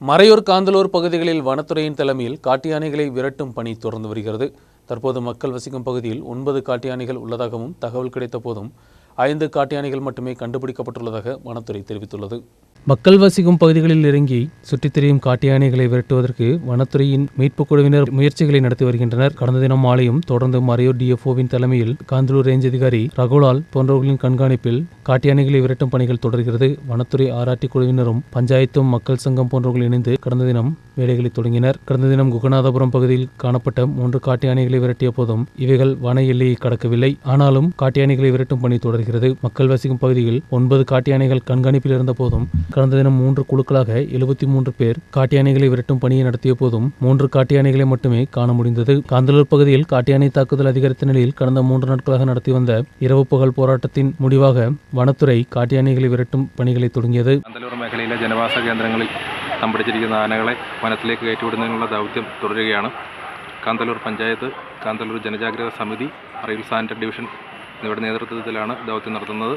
மறையூர் காந்தலூர் பகுதிகளில் வனத்துறையின் தலைமையில் காட்டு யானைகளை விரட்டும் பணி தொடர்ந்து வருகிறது. தற்போது மக்கள் வசிக்கும் பகுதியில் ஒன்பது காட்டு யானைகள் உள்ளதாகவும் தகவல் கிடைத்த போதும் ஐந்து காட்டு யானைகள் மட்டுமே கண்டுபிடிக்கப்பட்டுள்ளதாக வனத்துறை தெரிவித்துள்ளது. மக்கள் வசிக்கும் பகுதிகளில் இறங்கி சுற்றித் திரியும் காட்டு யானைகளை விரட்டுவதற்கு வனத்துறையின் மீட்புக் குழுவினர் முயற்சிகளை நடத்தி வருகின்றனர். கடந்த தினம் மாலையும் தொடர்ந்து மறையூர் டிஎஃப்ஓவின் தலைமையில் காந்தலூர் ரேஞ்ச் அதிகாரி ரகுலால் போன்றவர்களின் கண்காணிப்பில் காட்டு யானைகளை விரட்டும் பணிகள் தொடர்கிறது. வனத்துறை ஆராய்ச்சி குழுவினரும் பஞ்சாயத்தும் மக்கள் சங்கம் போன்றவர்கள் இணைந்து கடந்த தினம் வேலைகளை தொடங்கினர். கடந்த தினம் குகநாதபுரம் பகுதியில் காணப்பட்ட மூன்று காட்டு யானைகளை விரட்டிய போதும் இவைகள் வன எல்லையை கடக்கவில்லை. ஆனாலும் காட்டுயானைகளை விரட்டும் பணி தொடர்கிறது. மக்கள் வசிக்கும் பகுதியில் ஒன்பது காட்டு யானைகள் கண்காணிப்பில் இருந்த போதும் கடந்த தினம் மூன்று குழுக்களாக எழுபத்தி மூன்று பேர் காட்டு யானைகளை விரட்டும் பணியை நடத்திய போதும் மூன்று காட்டு யானைகளை மட்டுமே காண முடிந்தது. காந்தலூர் பகுதியில் காட்டு யானை தாக்குதல் அதிகரித்த நிலையில் கடந்த மூன்று நாட்களாக நடத்தி வந்த இரவு பகல் போராட்டத்தின் முடிவாக வனத்துறை காட்டுயானைகளை விரட்டும் பணிகளை தொடங்கியது. മേഖലയിലെ ജനവാസ കേന്ദ്രങ്ങളിൽ തമ്പടിച്ചിരിക്കുന്ന ആനകളെ വനത്തിലേക്ക് കയറ്റിവിടുന്നതിനുള്ള ദൗത്യം തുടരുകയാണ്. കാന്തല്ലൂർ പഞ്ചായത്ത് കാന്തല്ലൂർ ജനജാഗ്രത സമിതി റെയിൽ സാനിറ്ററി ഡിവിഷൻ എന്നിവരുടെ നേതൃത്വത്തിലാണ് ദൗത്യം നടത്തുന്നത്.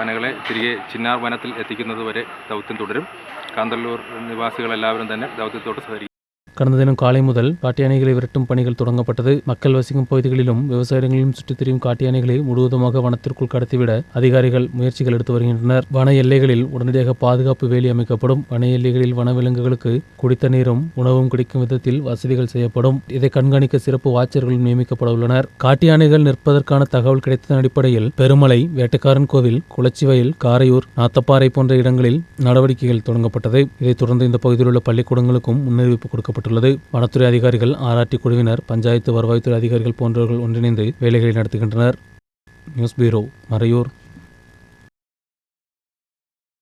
ആനകളെ തിരികെ ചിന്നാർ വനത്തിൽ എത്തിക്കുന്നത് വരെ ദൗത്യം തുടരും. കാന്തല്ലൂർ നിവാസികളെല്ലാവരും തന്നെ ദൗത്യത്തോട് സഹകരിക്കും. கடந்த தினம் காலை முதல் காட்டியானைகளை விரட்டும் பணிகள் தொடங்கப்பட்டது. மக்கள் வசிக்கும் பகுதிகளிலும் விவசாயங்களிலும் சுற்றித் திரியும் காட்டியானைகளை முழுவதுமாக வனத்திற்குள் கடத்திவிட அதிகாரிகள் முயற்சிகள் எடுத்து வருகின்றனர். வன எல்லைகளில் உடனடியாக பாதுகாப்பு வேலி அமைக்கப்படும். வன எல்லைகளில் வனவிலங்குகளுக்கு குடித்த நீரும் உணவும் கிடைக்கும் விதத்தில் வசதிகள் செய்யப்படும். இதை கண்காணிக்க சிறப்பு வாட்சர்கள் நியமிக்கப்பட உள்ளனர். காட்டியானைகள் நிற்பதற்கான தகவல் கிடைத்ததன் அடிப்படையில் பெருமலை வேட்டக்காரன் கோவில் குளச்சிவயல் காரையூர் நாத்தப்பாறை போன்ற இடங்களில் நடவடிக்கைகள் தொடங்கப்பட்டது. இதைத் தொடர்ந்து இந்த பகுதியில் உள்ள பள்ளிக்கூடங்களுக்கும் முன்னறிவிப்பு கொடுக்கப்பட்டுள்ளது வனத்துறை அதிகாரிகள் ஆராய்ச்சி குழுவினர் பஞ்சாயத்து வருவாய்த்துறை அதிகாரிகள் போன்றவர்கள் ஒன்றிணைந்து வேலைகளை நடத்துகின்றனர். News bureau Marayur.